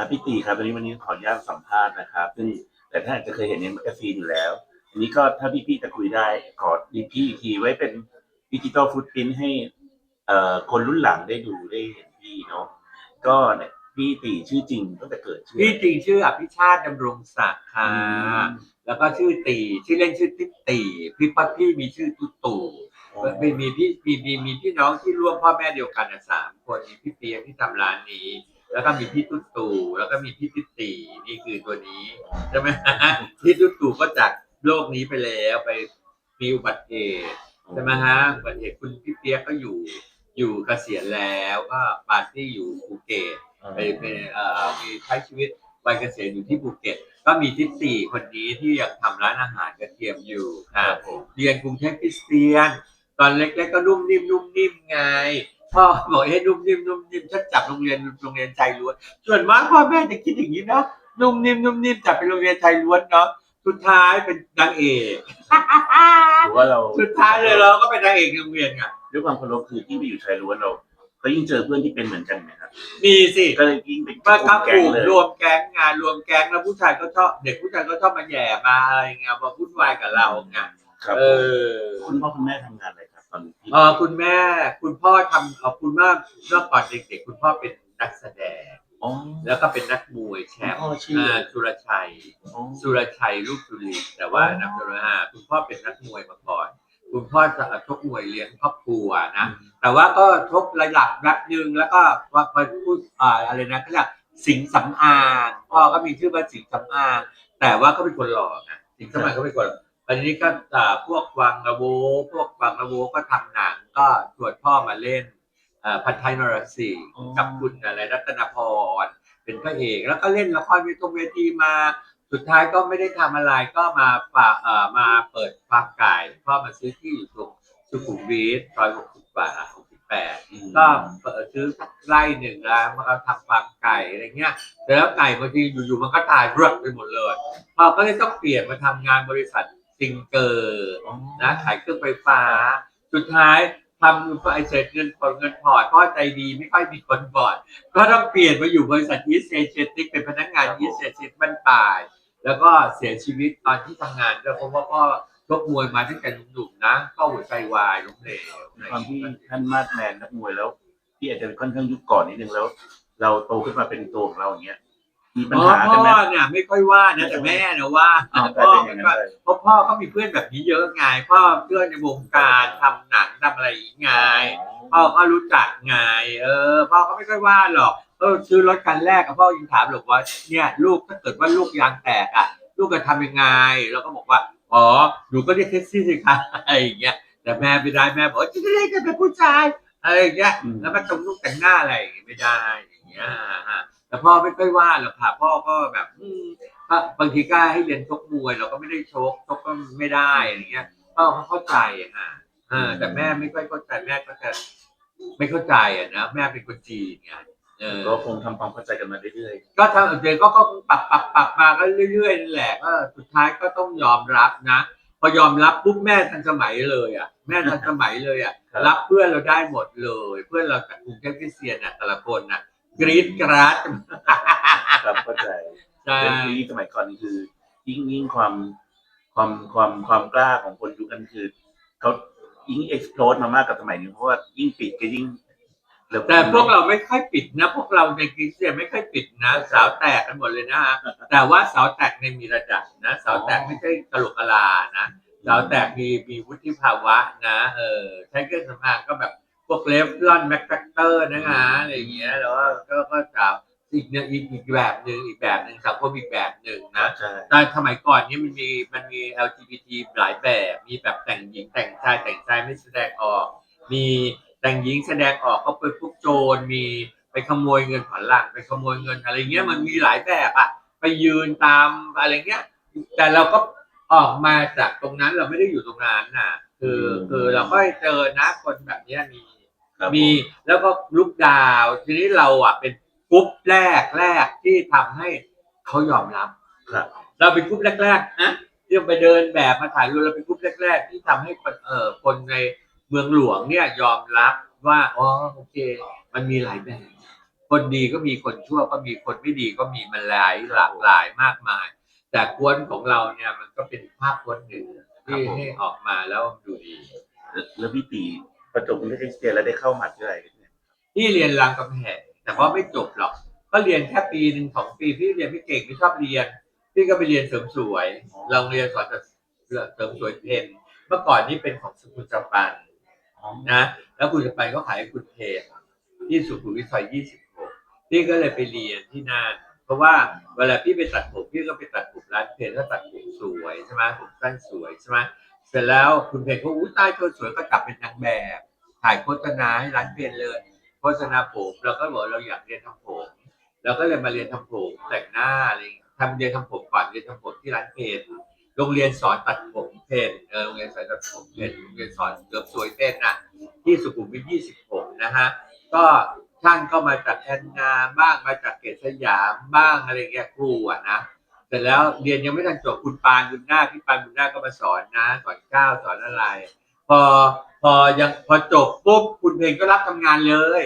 ครับพี่ตีครับวันนี้วันนี้ขออนุญาตสัมภาษณ์นะครับ ซึ่งแต่ท่านอาจจะเคยเห็นในแมกกาซีนอยู่แล้ว อันนี้ก็ถ้าพี่ๆจะคุยได้ขอดีพี่อีกทีไว้เป็นดิจิตอลฟุตพิ้นให้เอ่อคนรุ่นหลังได้ดูได้เห็นพี่เนาะก็เนี่ยพี่ตีชื่อจริงตั้งแต่เกิดชื่อ พี่จริงชื่ออภิชาติดำรงศักดิ์ค่ะ อืม แล้วก็ชื่อตี ชื่อเล่นชื่อติ๊กตีพี่ปั๊บพี่มีชื่อตุ๊ตู่มีมีพี่มีมีมีพี่น้องที่ร่วมพ่อแม่เดียวกันนะสามคนมีพี่เปียกที่ทำร้านนี้ แล้วก็มีพี่ตุ๊ตู่แล้วก็มีพี่ติ๊กตีนี่คือตัวนี้ใช่ไหมพี่ตุ๊ตู่ก็จากโลกนี้ไปแล้วไปมีอุบัติเหตุใช่ไหมฮะอุบัติเหตุคุณพี่เปียกก็อยู่อยู่เกษียณแล้วก็ปาร์ตี้อยู่ภูเก็ตไปไปเอ่อมีใช้ชีวิตวัยเกษียณอยู่ที่ภูเก็ต ก็มีทิศสี่คนนี้ที่ยังทำร้านอาหารกระเทียมอยู่ค่ะเรียนกรุงเทพคริสเตียน ตอนเล็กๆก็นุ่มนิ่มนุ่มนิ่มไง พ่อบอกให้นุ่มนิ่มนุ่มนิ่มฉันจับโรงเรียนโรงเรียนใจล้วน ส่วนมากพ่อแม่จะคิดอย่างนี้นะนุ่มนิ่มนุ่มนิ่มจับไปโรงเรียนใจล้วนเนาะสุดท้ายเป็นนางเอกหรือว่าเราสุดท้ายเลยเราก็เป็นนางเอกในโรงเรียนไงด้วยความเคารพคือที่ไปอยู่ชายล้วนเราก็ยิ่งเจอเพื่อนที่เป็นเหมือนกันนะครับ มีสิก็เลยยิ่งเป็นมาครับแก๊กงลุ่มเลยรวมแก๊งงานรวมแก๊งแล้วผู้ชายก็ชอบเด็กผู้ชายก็ชอบมาแหย่มาอะไรเงี้ยมาพูดวายกับเราไงครับเออคุณพ่อคุณแม่ทำงานอะไรครับ ตอนที่เออคุณแม่คุณพ่อทำเออคุณแม่เมื่อก่อนเด็กๆคุณพ่อเป็นนักแสดง อ๋อแล้วก็เป็นนักมวยแชมป์พ่อชื่ออ่าสุรชัย อ๋อ สุรชัยลูกจุลินแต่ว่านักสุรหาคุณพ่อเป็นนักมวยมาก่อน คุณพ่อจะชกมวยเลี้ยงครอบครัวนะ แต่ว่าก็ชกระดับระดับหนึ่งแล้วก็ว่าพอพูดอ่าอะไรนะเขาเรียกสิงห์สำอางพ่อก็มีชื่อว่าสิงห์สำอางแต่ว่าก็เป็นคนหล่อนะสิงห์สำอางก็เป็นคนหล่อ อันนี้ก็อ่าพวกวังระโว พวกวังระโวก็ทำหนังก็ชวนพ่อมาเล่นอ่าพันท้ายนรสิงห์กับคุณอะไรรัตนพร เป็นพระเอกแล้วก็เล่นละครเวทีเวทีมา สุดท้ายก็ไม่ได้ทำอะไรก็มาฝากเอ่อมาเปิดฟาร์มไก่พ่อมาซื้อที่อยู่ตรงสุขุมวิทซอยหกสิบแปดหกสิบแปดอืมก็เปิดซื้อไร่หนึ่งแล้วมันก็ทำฟาร์มไก่อะไรเงี้ยแต่แล้วไก่บางทีอยู่ๆมันก็ตายรวดไปหมดเลยพ่อก็เลยต้องเปลี่ยนมาทำงานบริษัท ซิงเกอร์อ๋อนะขายเครื่องไฟฟ้า สุดท้ายทำไอเสร็จเงินผ่อนเงินพอร์ตพ่อใจดีไม่ค่อยมีคนพอร์ตก็ต้องเปลี่ยนมาอยู่บริษัทอีสเอเชียติกเป็นพนักงานอีสเอเชียบ้านปลาย แล้วก็เสียชีวิตตอนที่ทำงานด้วยเพราะว่าพ่อชกมวยมาตั้งแต่หนุ่มๆนะ ก็หัวใจวายล้มเหลวอะไรความอย่างที่เงี้ยท่านมาดแมนนักมวยแล้วพี่อาจจะค่อนข้างยุคก่อนนิดนึงแล้ว เราโตขึ้นมาเป็นตัวของเราอย่างเงี้ย มีปัญอ๋อหาพ่กันไหมอเนี่ยไม่ค่อยว่านะแต่แม่นะว่าอ๋อพ่อเป็นอย่างไม่นั้นว่าเลยเพราะพ่อก็มีเพื่อนแบบนี้เยอะไงพ่อเพื่อนในวงการทำหนังทำอะไรอย่างไงพ่อก็รู้จักไงเออพ่อก็ไม่ค่อยว่าหรอกเออซื้อรถคันแรกกับพ่อยังถามหรอกว่าเนี่ยลูกถ้าเกิดว่าลูกยางแตกอะ ลูกจะทำยังไงแล้วก็บอกว่าอ๋อหนูก็เรียกแท็กซี่สิคะอะไรอย่างเงี้ยแต่แม่ไม่ได้แม่บอกว่าจะได้จะเป็นผู้ชายอะไรอย่างเงี้ย อืม แล้วมาตรงลูกแต่งหน้าอะไรอย่างเงี้ยไม่ได้อย่างเงี้ยฮะ แต่พ่อไม่ค่อยว่าหรอกค่ะพ่อก็แบบอืมก็บางทีก็ให้เรียนชกมวยเราก็ไม่ได้ชกชกก็ไม่ได้อะไรเงี้ยพ่อเขาเข้าใจอะค่ะเออแต่แม่ไม่ค่อยเข้าใจแม่ก็จะไม่เข้าใจอะนะแม่เป็นคนจีนไงเออ ก็คงทำความเข้าใจกันมาเรื่อยก็ทำเดี๋ยวก็ก็ปรับปรับปรับมาก็เรื่อยๆนั่นแหละก็สุดท้ายก็ต้องยอมรับนะ พอยอมรับปุ๊บแม่ทันสมัยเลยอะ แม่ทันสมัยเลยอะ รับเพื่อนเราได้หมดเลย เพื่อนเราจากกรุงเทพคริสเตียนอะแต่ละคนอะ กรี๊ดกราดๆครับเข้าใจใช่เรื่องนี้สมัยก่อนนี่คือ ยิ่งยิ่งความความความความกล้าของคนยุคนั้นคือเขายิ่งเอ็กซ์โพสมามากกับสมัยนี้เพราะว่ายิ่งปิดก็ยิ่งเร็วแต่พวกเราไม่ค่อยปิดนะ พวกเราในคริสเตียนไม่ค่อยปิดนะสาวแตกกันหมดเลยนะฮะแต่ว่าสาวแตกในมีระดับนะสาวแตกไม่ใช่ตลกกะลานะสาวแตกมีมีวุฒิภาวะนะ เออใช้เครื่องสำอางก็แบบ พวกเลฟลอนแม็กแฟกเตอร์นะฮะอะไรอย่างเงี้ยแล้วก็ก็ก็สาวอีกเนี่ยอีกอีกแบบหนึ่งอีกแบบหนึ่งสังคมอีกแบบหนึ่งนะใช่แต่สมัยก่อนนี้มันมีมันมี LGBT หลายแบบ มีแบบแต่งหญิงแต่งชายแต่งชายไม่แสดงออก มีแต่งหญิงแสดงออกก็เป็นพวกโจรมีไปขโมยเงินผ่อนหลังไปขโมยเงินอะไรเงี้ยมันมีหลายแบบอะไปยืนตามอะไรเงี้ย แต่เราก็ออกมาจากตรงนั้นเราไม่ได้อยู่ตรงนั้นน่ะ คือคือเราก็เจอนะคนแบบเนี้ยมี ครับมีแล้วก็ลูกดาวทีนี้เราอะเป็นกรุ๊ปแรกแรกที่ทำให้เขายอมรับ ครับ เราเป็นกรุ๊ปแรกๆนะที่ไปเดินแบบมาถ่ายรูปเราเป็นกรุ๊ปแรก ๆ ที่ทำให้คนเอ่อคนในเมืองหลวงเนี่ยยอมรับว่าอ๋อโอเค มันมีหลายแบบ คนดีก็มีคนชั่วก็มีคนไม่ดีก็มีมันหลายหลากหลายมากมาย แต่กวนของเราเนี่ยมันก็เป็นภาพกวนหนึ่งที่ให้ออกมาแล้วดูดี แล้วแล้วพี่ตี ประจบนิเทศเรียนแล้วได้เข้ามหาวิทยาลัยเนี่ยที่เรียนรามคำแหงแต่ว่าไม่จบหรอก ก็เรียนแค่ปีหนึ่งสองปีพี่เรียนพี่เก่งพี่ชอบเรียน พี่ก็ไปเรียนเสริมสวยโรงเรียนสอนเสริมสวยเพนเมื่อก่อนนี่เป็นของสุขุจปันนะแล้วคุณจะไปก็ขายให้คุณเพนที่สุขุมวิทซอยยี่สิบหกพี่ก็เลยไปเรียนที่นั่นเพราะว่าเวลาพี่ไปตัดผมพี่ก็ไปตัดผมร้านเพนก็ตัดผมสวยใช่ไหมผมสั้นสวยใช่ไหม เสร็จแล้วคุณเพนก็อุ้ยตายเธอสวยก็กลับเป็นนางแบบ ถ่ายโฆษณาให้ร้านเพนเลยโฆษณาผมเราก็บอกเราอยากเรียนทำผมเราก็เลยมาเรียนทำผมแต่งหน้าอะไรทำเรียนทำผมก่อนเรียนทำผมที่ร้านเพนโรงเรียนสอนตัดผมเพนเออโรงเรียนสอนตัดผมเพนโรงเรียนสอนเสริมสวยเพนน่ะ ที่สุขุมวิท26นะฮะก็ท่านก็มาจากแอนนาบ้างมาจากเกษสยามบ้างอะไรเงี้ยครูอะนะ เสร็จแล้วเรียนยังไม่ทันจบคุณปานบุญนาคพี่ปานบุญนาคก็มาสอนนะสอนก้าวสอนอะไร พอพอยังพอจบปุ๊บคุณเพลงก็รับทำงานเลย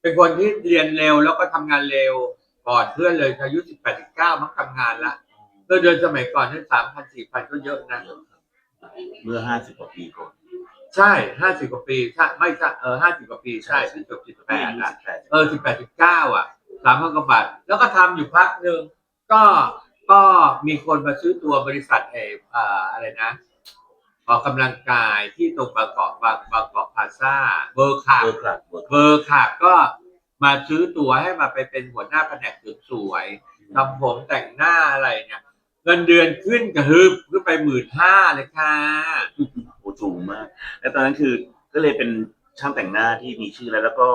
เป็นคนที่เรียนเร็วแล้วก็ทำงานเร็วก่อนเพื่อนเลยอายุสิบแปดสิบเก้ามักทำงานละเพื่อเดือนสมัยก่อนนั้นสามพันสี่พันก็เยอะนะเมื่อห้าสิบกว่าปีก่อนใช่ห้าสิบกว่าปีใช่ไม่ใช่เออห้าสิบกว่าปีใช่ที่จบสิบแปพี่ดอายุอะสิบแปดเออสิบแปดสิบเก้าอะสามพันกว่าบาทแล้วก็ทำอยู่พักหนึ่งก็ ก็มีคนมาซื้อตัวบริษัทเอออ่าอะไรนะออกกำลังกายที่ตรงบางเกาะบางบางเกาะพลาซ่าเบอร์ค่ะเบอร์คลับเบอร์เบอร์ค่ะก็มาซื้อตัวให้มาไปเป็นหัวหน้าแผนกเสริมสวยทำผมแต่งหน้าอะไรเนี่ย เงินเดือนขึ้นกระฮึบขึ้นไปหมื่นห้าเลยค่ะโอ้สูงมาก แล้วตอนนั้นคือก็เลยเป็นช่างแต่งหน้าที่มีชื่อแล้วแล้วก็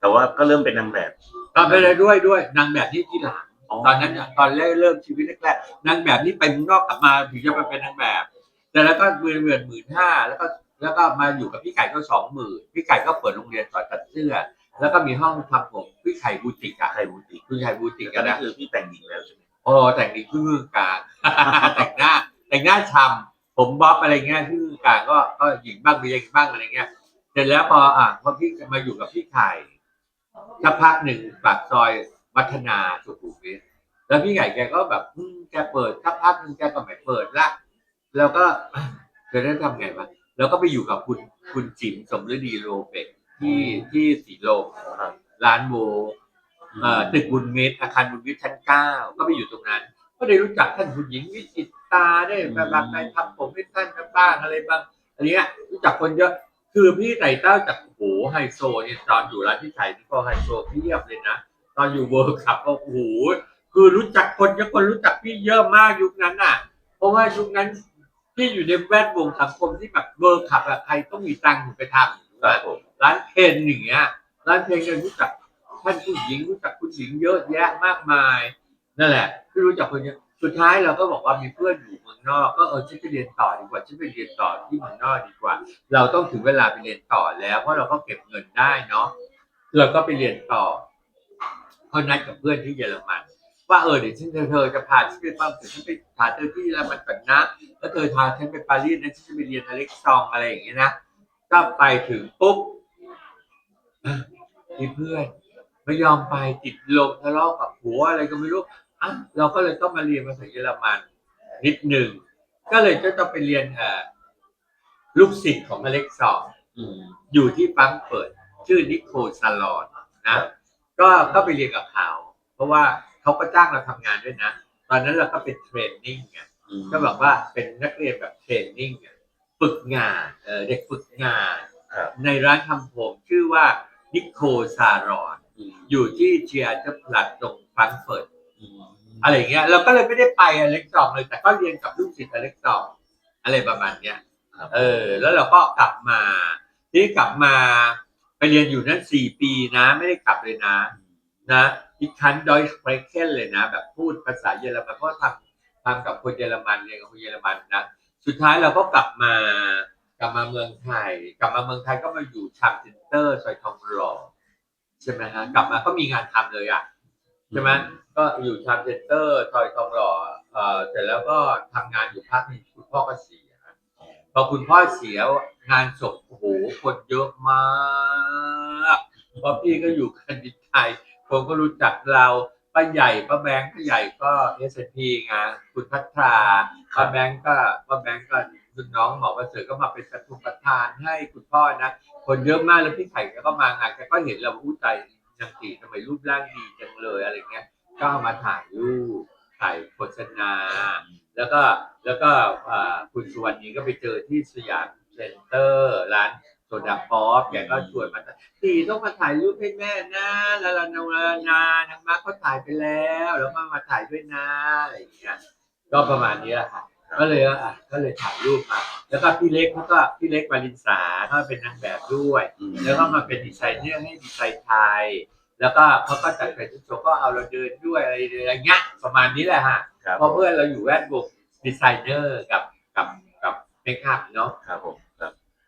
แต่ว่าก็เริ่มเป็นนางแบบตอนไปเลยด้วยด้วยนางแบบที่ที่หลัง ตอนนั้นน่ะตอนแรกเริ่มชีวิตแรกๆนางแบบนี่ไปเมืองนอกกลับมาถึงจะมาเป็นนางแบบ แต่แล้วก็เดือนเดือนหมื่นห้าแล้วก็แล้วก็มาอยู่กับพี่ไก่ก็สองหมื่นพี่ไก่ก็เปิดโรงเรียนสอนตัดเสื้อ แล้วก็มีห้องทำผมพี่ไข่บูติกอะไทยบูติกคุณไข่บูติกตอนอะนั้นนะ คือพี่แต่งหญิงแล้วใช่ไหมโอ้แต่งดีครึ่งกลาง แต่งหน้า แต่งหน้าชำผมบ๊อบอะไรเงี้ยครึ่งกลางก็ก็หญิงบ้างเรียงบ้างอะไรเงี้ยเสร็จแล้วพออะพอพี่มาอยู่กับพี่ไข่สักพักหนึ่งปากซอย วัฒนาสุขุมวิทแล้วพี่ไก่แกก็แบบอืมแกเปิดสักพักหนึ่งแกก็ไม่เปิดละแล้วก็จะได้ทำไงวะแล้วก็ไปอยู่กับคุณคุณจิ๋มสมฤดีโรเบกที่ที่สีลมครับร้านโบเอ่อตึกบุญมิตรอาคารบุญมิตรชั้นเก้าก็ไปอยู่ตรงนั้น ก็ได้รู้จักท่านผู้หญิงวิจิตตาได้แบบแบบในทำผมให้ท่านบ้างอะไรบ้างอันเนี้ยรู้จักคนเยอะคือพี่ไต่เต้าจากโอ้โหไฮโซเนี่ยตอนอยู่ร้านพี่ไข่นี่ก็ไฮโซเพียบเลยนะ ตอนอยู่เวิร์คคัพก็โอ้โหคือรู้จักคนเยอะคนรู้จักพี่เยอะมากยุคนั้นน่ะ เพราะว่ายุคนั้นพี่อยู่ในแวดวงสังคมที่แบบเวิร์คคัพอะใครต้องมีตังค์ถึงไปทำร้านเพนอย่างเงี้ยร้านเพนก็รู้จักท่านผู้หญิงรู้จักผู้หญิงเยอะแยะมากมาย นั่นแหละที่รู้จักคนเยอะสุดท้ายเราก็บอกว่ามีเพื่อนอยู่เมืองนอก ก็เออฉันไปเรียนต่อดีกว่าฉันไปเรียนต่อที่เมืองนอกดีกว่า เราต้องถึงเวลาไปเรียนต่อแล้ว เพราะเราก็เก็บเงินได้เนาะเราก็ไปเรียนต่อ เขานัดกับเพื่อนที่เยอรมัน ว่าเออเดี๋ยวฉันเธอเธอจะพาฉันไปบ้างเดี๋ยวฉันไปพาเธอที่เยอรมันก่อนนะแล้วเธอพาฉันไปปารีสนะฉันจะไปเรียนอเล็กซองอะไรอย่างเงี้ยนะก็ไปถึงปุ๊บมีเพื่อนไม่ยอมไปติดลมทะเลาะกับผัวอะไรก็ไม่รู้อะเราก็เลยต้องมาเรียนภาษาเยอรมันนิดหนึ่งก็เลยจะต้องไปเรียนเอ่อลูกศิษย์ของอเล็กซองอืมอยู่ที่ฟังก์เปิด ชื่อนิโคลซาลอนนะ ก็ก็ไปเรียนกับเขาเพราะว่าเขาก็จ้างเราทำงานด้วยนะ ตอนนั้นเราก็เป็นเทรนนิ่งไงอืมก็แบบว่าเป็นนักเรียนแบบเทรนนิ่งอะฝึกงานเออเด็กฝึกงาน ครับ ในร้านทำผมชื่อว่านิโคซารอน อืมอยู่ที่เชียร์เจพลัดตรงฟังก์เฟิร์ตอืมอะไรอย่างเงี้ยเราก็เลยไม่ได้ไปอเล็กซองเลยแต่ก็เรียนกับลูกศิษย์อเล็กซองอะไรประมาณเนี้ย ครับ เออ แล้วเราก็กลับมา ทีนี้กลับมา ไปเรียนอยู่นั้นสี่ปีนะ ไม่ได้กลับเลยนะ นะอีกคันดอยสเปรเคนเลยนะ แบบพูดภาษาเยอรมันเพราะทำทำกับคนเยอรมันเรียนกับคนเยอรมันนะสุดท้ายเราก็กลับมากลับมาเมืองไทย กลับมาเมืองไทยก็มาอยู่ชามเซ็นเตอร์ซอยทองหล่อใช่ไหมฮะกลับมาก็มีงานทำเลยอะใช่ไหมก็อยู่ชามเซ็นเตอร์ซอยทองหล่อเอ่อเสร็จแล้วก็ทำงานอยู่พักหนึงคุณพ่อก็เสียพอคุณพ่อเสีย งานศพโอ้โหคนเยอะมากเพราะพี่ก็อยู่กันดิไทยคคนก็รู้จักเราป้าใหญ่ป้าแบงค์ป้าใหญ่ก็เอสพีไงคุณพัฒราป้าแบงค์ก็ป้าแบงค์ก็คุณน้องหมอประเสริฐก็มาเป็นประทุประธานให้คุณพ่อนะ คนเยอะมากแล้วพี่ไข่ก็มางานแกก็เห็นเราอู้ใจนางตีทำไมรูปร่างดีจังเลยอะไรเงี้ย ก็ามาถ่ายรูปถ่ายโฆษณา แล้วก็แล้วก็คุณสุวรรณีก็ไปเจอที่สยาม เซ็นเตอร์ร้านโซดาป๊อปแกก็ชวนมาตีต้องมาถ่ายรูปให้แม่นะลาลานาลานานางมาก็ถ่ายไปแล้ว แล้วมามาถ่ายด้วยนะอะไรอย่างเงี้ยก็ประมาณนี้แหละค่ะก็เลยว่าอะก็เลยถ่ายรูปมา แล้วก็พี่เล็กเขาก็พี่เล็กวาลินสาเขาเป็นนางแบบด้วยอืมแล้วก็มาเป็นดีไซเนอร์ให้ดีไซน์ไทย แล้วก็เขาก็จัดแฟชั่นโชว์ก็เอาเราเดินด้วยอะไรอย่างเงี้ยประมาณนี้แหละฮะครับเพราะเพื่อนเราอยู่แวดวงดีไซเนอร์กับกับกับ เมคอัพเนาะครับผม